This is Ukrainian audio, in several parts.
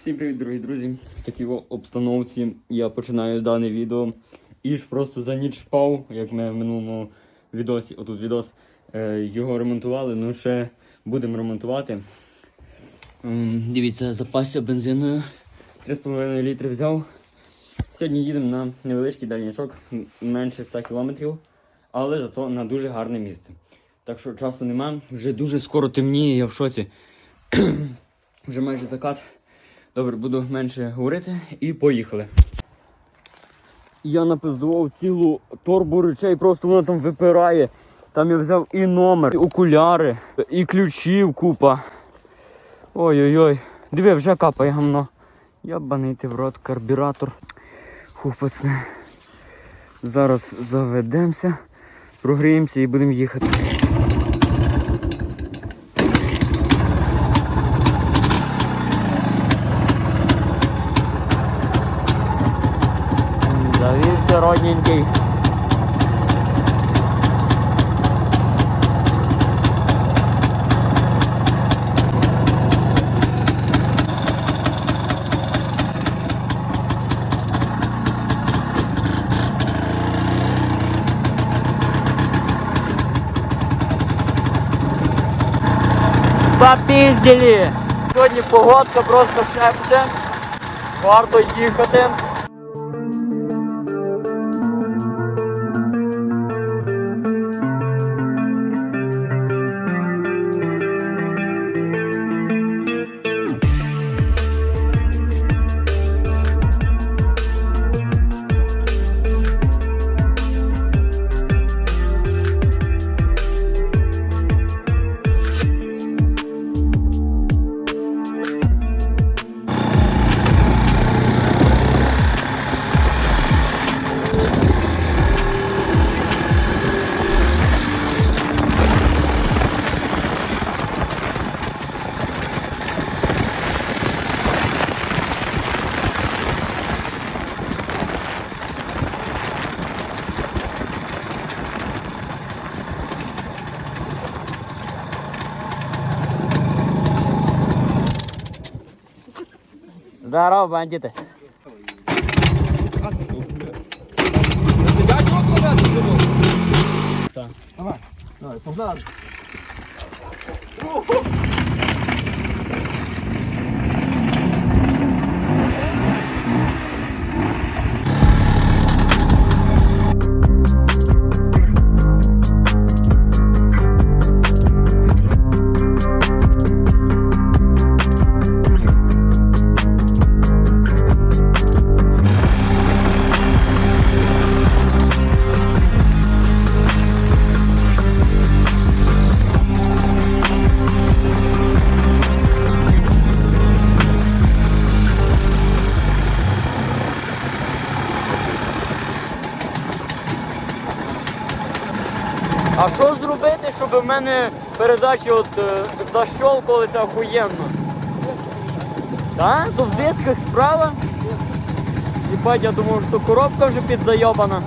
Всім привіт, дорогі друзі! В такій обстановці я починаю дане відео. І ж просто за ніч впав, як ми в минулому відосі, отут відос, е, його ремонтували, ну ще будемо ремонтувати. Дивіться, запасся бензиною. 3,5 літри взяв. Сьогодні їдемо на невеличкий дальнячок, менше 100 кілометрів, але зато на дуже гарне місце. Так що часу нема, вже дуже скоро темніє, я в шоці. вже майже закат. Добре, буду менше говорити і поїхали. Я напиздував цілу торбу речей, просто вона там випирає. Там я взяв і номер, і окуляри, і ключів купа. Ой-ой-ой. Диви, вже капає гамно. Ябаний ти в рот, карбюратор. Фух. Зараз заведемося, прогріємося і будемо їхати. Попіздили! Сьогодні погодка просто шепче. Варто їхати. Здорово, бандити. Давай, погнали. А що зробити, щоб в мене передачі от е, защолкувалися охуєнно? Так? То в дисках справа? Їбать, я думав, що коробка вже підзайобана.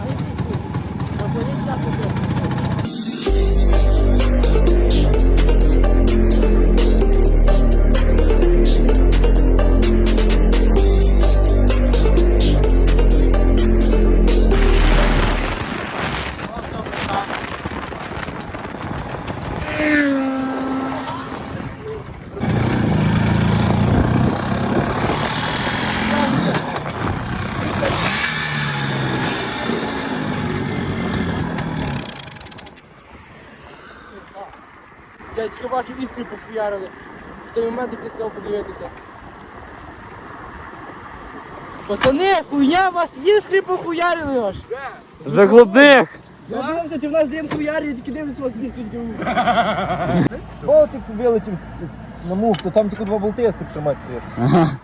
Я тільки бачу іскри попуярили. В той момент як став сказав подивитися. Пацани, хуя вас іскри похуярили аж. З вихлопних! Я дивився, чи в нас дим хуярі, тільки дивлюсь вас іскри. Болтик вилетів з- з- на мух, то там тільки два болти як тримати треба.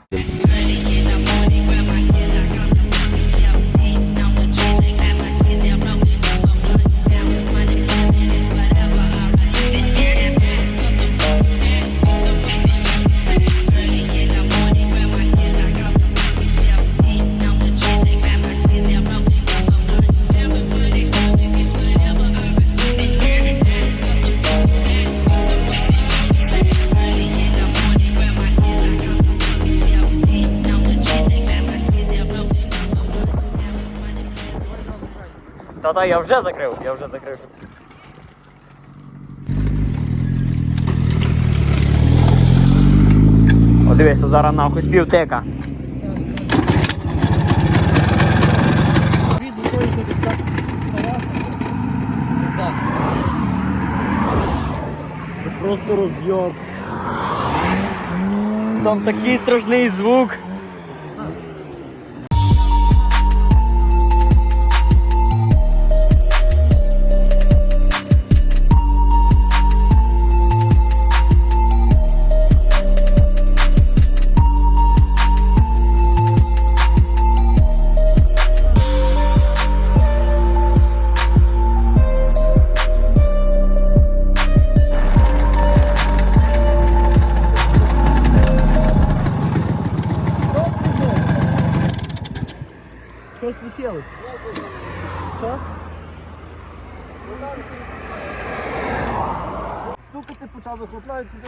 Та-та, я вже закрив, я вже закрив. О, дивися, зараз нахуй співтека. Це просто розйоб. Там такий страшний звук.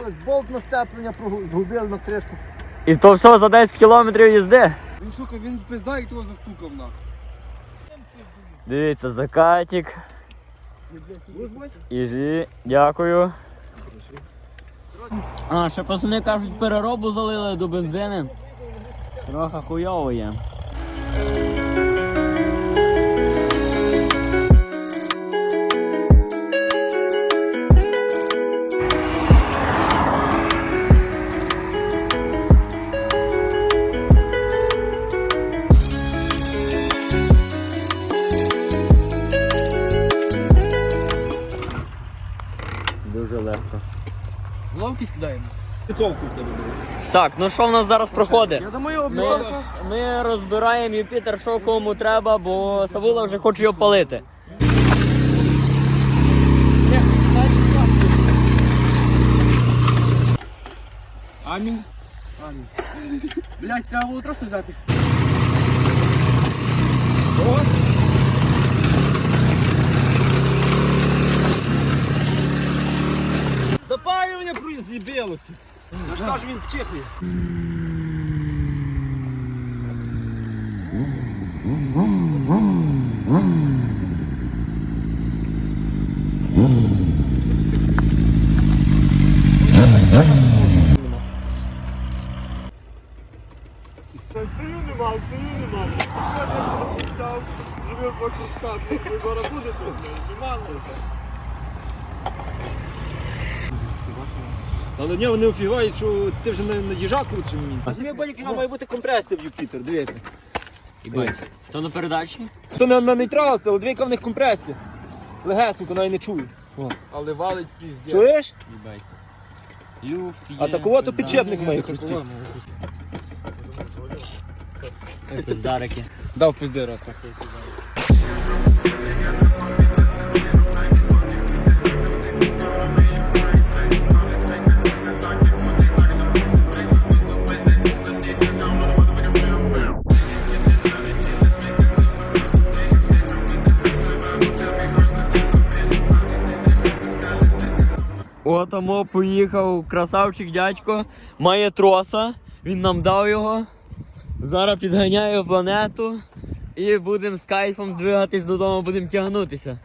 Вихлопна, болт на сцеплення згубили на кришку. І то все за 10 кілометрів їзди. Він сука, він пизда, як того застукав нахуй. Дивіться, закатик. Іжі, дякую. А, ще пацани кажуть, переробу залили до бензини. Трохи хуйово є. Скидаємо. В тебе буде. Так, ну що в нас зараз проходить? Я думаю, Ми, обмовка. ми розбираємо Юпітер, що кому треба, бо Савула вже хоче його палити. Амінь. Амінь. Блять, треба було трохи взяти. Запалювання з'їбилося. Я ж кажу, він в Чехії. Стою нема, стою нема. Взяв, зробив два куска. Ви зараз будете? Нема. Але ні, вони офігають, що ти вже на, на їжак лучше мені. А зніми яка має бути компресія в Юпітер, дивіться. То на передачі? То на, на нейтралці, але двійка в них компресія. Легесенько, навіть не чую. Але валить піздець. Чуєш? Люфт є. А такого то підчепник має хрустіти. Пиздарики. Дав пизди раз так. Отамо поїхав красавчик дядько, має троса, він нам дав його. Зараз підганяю планету і будемо з кайфом двигатись додому, будемо тягнутися.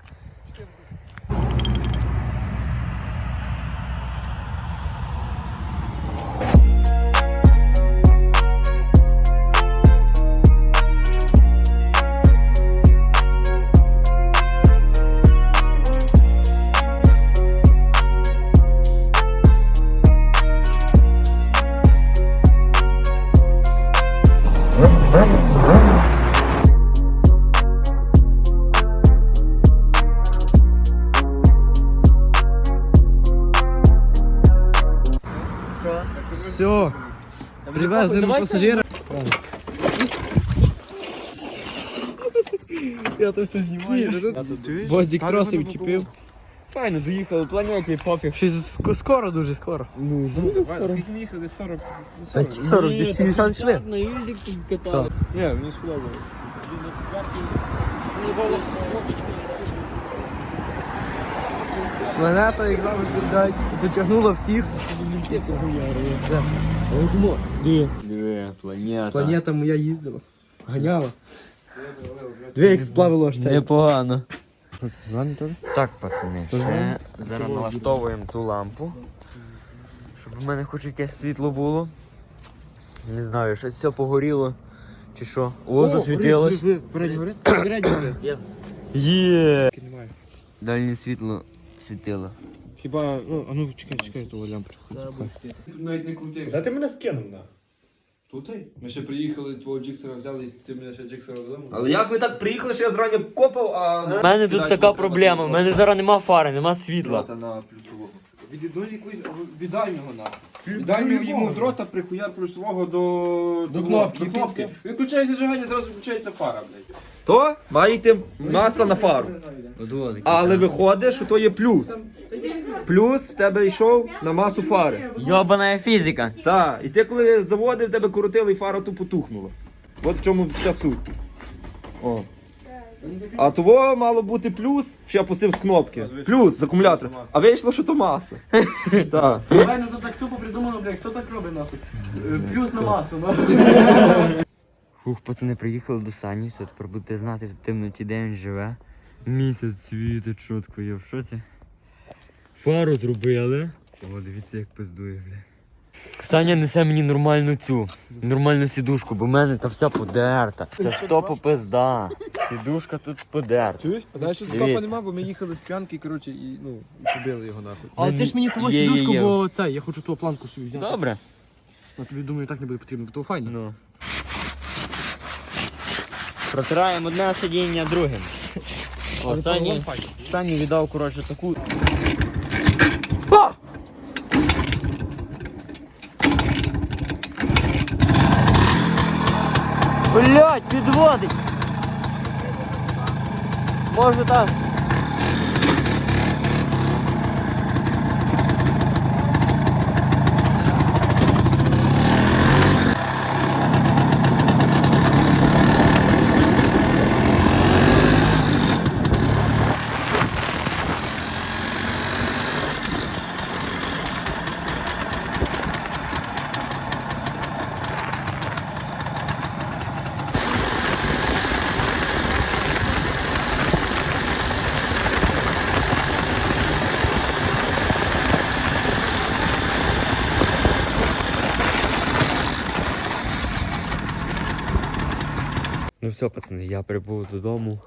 Привезли пасажира. Я то все знімаю. Бодік троси відчепив. Файно, доїхали планеті, пофіг. Щось ск- скоро, дуже скоро. Ну, дуже скоро. Скільки ми їхали? Десь 40. Та ті 40, Ні, десь так 70 йшли. так, На юзик тут катали. Ні, мені сподобалось. Планета, як завжди блядь, дотягнула всіх. Диви, Диви, планета. Планета моя їздила. Ганяла. Дві як сплавило аж це. Непогано. Теж? Так, пацани, ще зараз налаштовуємо ту лампу. Щоб в мене хоч якесь світло було. Не знаю, щось все погоріло. Чи що? О, засвітилось. Передній горить? Передній горить. Є! Дальнє світло світило. Хіба, ну, а ну чекай, чекай, ту лампочку. Тут навіть не крутив. Та ти мене скинув на. Тут? Ми ще приїхали, твого джиксера взяли, і ти мене ще джиксера додому. Але як ви так приїхали, що я зрання копав, а... У мене тут така проблема, в мене зараз нема фари, нема світла. Дрота на плюсового. Від ну, якусь від дальнього на. Від дальнього йому дрота прихуяр плюсового до, До кнопки, До кнопки. Виключає зажигання, зразу включається фара, блядь. То має йти маса на фару. Але виходить, що то є плюс. Плюс в тебе йшов на масу фари. Йобана фізика. Так, і ти коли заводив, тебе крутили і фара тупо тухнула. От в чому вся суть. О. А того мало бути плюс, що я пустив з кнопки. Плюс з акумулятора. А вийшло, що то маса. Так. Правильно, то так тупо придумано, блядь, хто так робить нахуй? Плюс на масу, ну. Фух, пацани приїхали до Сані, все тепер будете знати в темноті, де він живе. Місяць світить чітко, я в шоці. Фару зробили. О, дивіться, як пиздує, бля. Саня несе мені нормальну цю, нормальну сідушку, бо в мене та вся подерта. Це стопу пизда. Сідушка тут подерта. Чуєш? Знаєш, що стопа нема, бо ми їхали з п'янки, коротше, і, ну, і побили його нахуй. Але це ж мені того Є, є, сідушку, є. бо це, я хочу ту планку собі взяти. Добре. Ну тобі думаю, так не буде потрібно, бо то файно. Ну. Протираємо одне сидіння другим. О, Але Сані, поролон файно. Сані віддав, коротше, таку. Блять, підводить! Може так. Все, пацани, я прибув додому.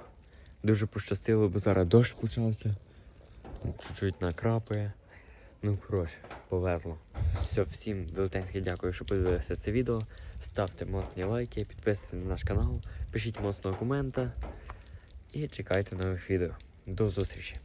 Дуже пощастило, бо зараз дощ почався. Чуть-чуть накрапає. Ну, коротше, повезло. Все, всім велетенське дякую, що подивилися це відео. Ставте моцні лайки, підписуйтесь на наш канал, пишіть моцного комента і чекайте нових відео. До зустрічі!